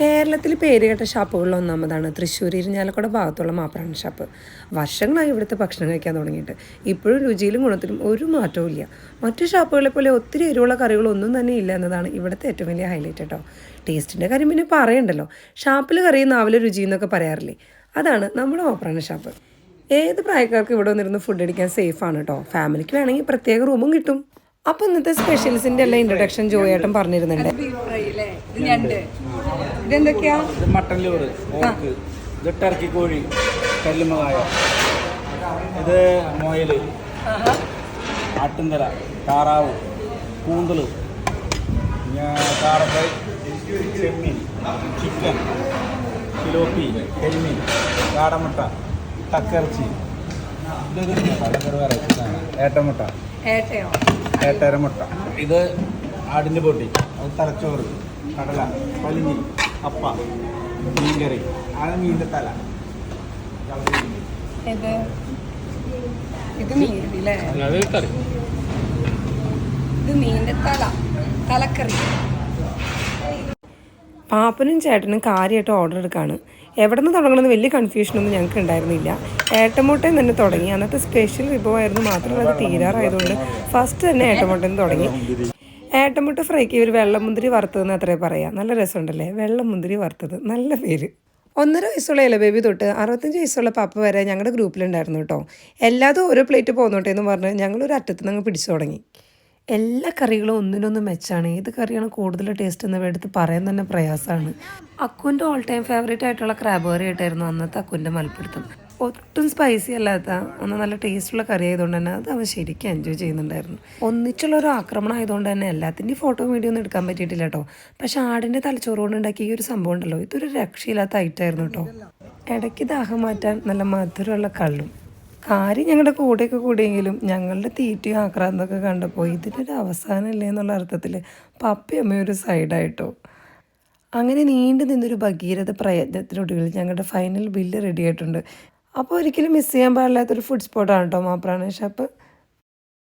കേരളത്തിൽ പേരുകേട്ട ഷാപ്പുകളിൽ ഒന്നാമതാണ് തൃശ്ശൂർ ഇരിഞ്ഞാലക്കുട ഭാഗത്തുള്ള മാപ്രാണ ഷാപ്പ്. വർഷങ്ങളായി ഇവിടുത്തെ ഭക്ഷണം കഴിക്കാൻ തുടങ്ങിയിട്ട്. ഇപ്പോഴും രുചിയിലും ഗുണത്തിലും ഒരു മാറ്റവും ഇല്ല. മറ്റു ഷാപ്പുകളെ പോലെ ഒത്തിരി എരിവുള്ള കറികളൊന്നും തന്നെ ഇല്ല എന്നതാണ് ഇവിടുത്തെ ഏറ്റവും വലിയ ഹൈലൈറ്റ് കേട്ടോ. ടേസ്റ്റിന്റെ കാര്യം പിന്നെ പറയണ്ടല്ലോ. ഷാപ്പിൽ കറിയും നാവിലെ രുചി എന്നൊക്കെ പറയാറില്ലേ? അതാണ് നമ്മുടെ മാപ്രാണ ഷാപ്പ്. ഏത് പ്രായക്കാർക്ക് ഇവിടെ വന്നിരുന്ന് ഫുഡ് അടിക്കാൻ സേഫാണ് കേട്ടോ ഫാമിലിക്ക് വേണമെങ്കിൽ പ്രത്യേക റൂമും കിട്ടും. അപ്പോൾ ഇന്നത്തെ സ്പെഷ്യൽസിന്റെ എല്ലാം ഇൻട്രൊഡക്ഷൻ ജോയേട്ടൻ പറഞ്ഞിരുന്നുണ്ട് ഇത് ഞണ്ട് ഇതെന്തൊക്കെയാ? ഇത് മട്ടൻ ലോറ് ഓർക്ക് ഇത് ടർക്കി കോഴി കല്ലുമകായ ഇത് മുയൽ ആട്ടിൻതല താറാവ് കൂന്തൽ കാടക്കൈ ചെമ്മീൻ ചിക്കൻ ഫിലോപ്പി കരിമീൻ കാടമുട്ട തക്കിറച്ചി. ഏട്ടമുട്ട. ഏട്ടരമുട്ട. ഇത് ആടിന്റെ പൊട്ടി അത് തലച്ചോറ്. കടല പലിഞ്ഞി അപ്പ മീൻകറി ആ മീന്റെ തല. ഇത് ഇത് മീൻ അല്ലേ ഇത് മീനിന്റെ തല തലക്കറി. പാപ്പനും ചേട്ടനും കാര്യമായിട്ട് ഓർഡർ എടുക്കുകയാണ് എവിടെ നിന്ന് തുടങ്ങണമെന്ന് വലിയ കൺഫ്യൂഷനൊന്നും ഞങ്ങൾക്ക് ഉണ്ടായിരുന്നില്ല. ഏട്ടമുട്ടയും തന്നെ തുടങ്ങി. അന്നത്തെ സ്പെഷ്യൽ വിഭവമായിരുന്നു. മാത്രമല്ല അത് തീരാറായതുകൊണ്ട് ഫസ്റ്റ് തന്നെ ഏട്ടമോട്ടയിൽ നിന്ന് തുടങ്ങി. ഏട്ടമുട്ട ഫ്രൈക്ക് ഇവർ വെള്ളമുന്തിരി വറുത്തതെന്ന് അത്രേ പറയാം. നല്ല രസമുണ്ടല്ലേ? വെള്ളമുന്തിരി വറുത്തത്. നല്ല പേര്. ഒന്നര വയസ്സുള്ള ഇല ബേബി തൊട്ട് അറുപത്തഞ്ച് വയസ്സുള്ള പാപ്പ വരെ ഞങ്ങളുടെ ഗ്രൂപ്പിലുണ്ടായിരുന്നു കേട്ടോ എല്ലാതും ഓരോ പ്ലേറ്റ് പോന്നോട്ടെ എന്ന് പറഞ്ഞ് ഞങ്ങളൊരു അറ്റത്ത് നിന്ന് പിടിച്ചു തുടങ്ങി. എല്ലാ കറികളും ഒന്നിനൊന്നും മെച്ചാണ്. ഏത് കറിയാണ് കൂടുതൽ ടേസ്റ്റ് എന്ന് എടുത്ത് പറയാൻ തന്നെ പ്രയാസമാണ് അക്കുന്റെ ഓൾ ടൈം ഫേവറേറ്റ് ആയിട്ടുള്ള ക്രാബ് കറി ആയിട്ടായിരുന്നു അന്നത്തെ അക്കുന്റെ മൽപ്പിടുത്തം ഒട്ടും സ്പൈസി അല്ലാത്ത ഒന്ന് നല്ല ടേസ്റ്റുള്ള കറി ആയതുകൊണ്ട് തന്നെ അത് അവൻ ശരിക്കും എൻജോയ് ചെയ്യുന്നുണ്ടായിരുന്നു. ഒന്നിച്ചുള്ള ഒരു ആക്രമണം ആയതുകൊണ്ട് തന്നെ എല്ലാത്തിന്റെയും ഫോട്ടോ വീഡിയോ ഒന്നും എടുക്കാൻ പറ്റിയിട്ടില്ല കേട്ടോ. പക്ഷെ ആടിന്റെ തലച്ചോറ് കൊണ്ട് ഉണ്ടാക്കിയ ഈ ഒരു സംഭവം ഉണ്ടല്ലോ ഇതൊരു രക്ഷയില്ലാത്ത ഐറ്റായിരുന്നു കേട്ടോ. ഇടയ്ക്ക് ദാഹം മാറ്റാൻ നല്ല മധുരമുള്ള കള്ളും. കാര്യം ഞങ്ങളുടെ കൂടെയൊക്കെ കൂടിയെങ്കിലും ഞങ്ങളുടെ തീറ്റയും ആക്രാന്തൊക്കെ കണ്ടപ്പോൾ ഇതിനൊരു അവസാനമില്ലേ എന്നുള്ള അർത്ഥത്തിൽ പപ്പി അമ്മയൊരു ഒരു സൈഡായിട്ടോ അങ്ങനെ നീണ്ടു നിന്നൊരു ഭഗീരഥ പ്രയത്നത്തിനൊടുവിൽ ഞങ്ങളുടെ ഫൈനൽ ബില്ല് റെഡി ആയിട്ടുണ്ട്. അപ്പോൾ ഒരിക്കലും മിസ് ചെയ്യാൻ പാടില്ലാത്തൊരു ഫുഡ് സ്പോട്ടാണ് കേട്ടോ മാപ്രാണേഷ്. ഷാപ്പ്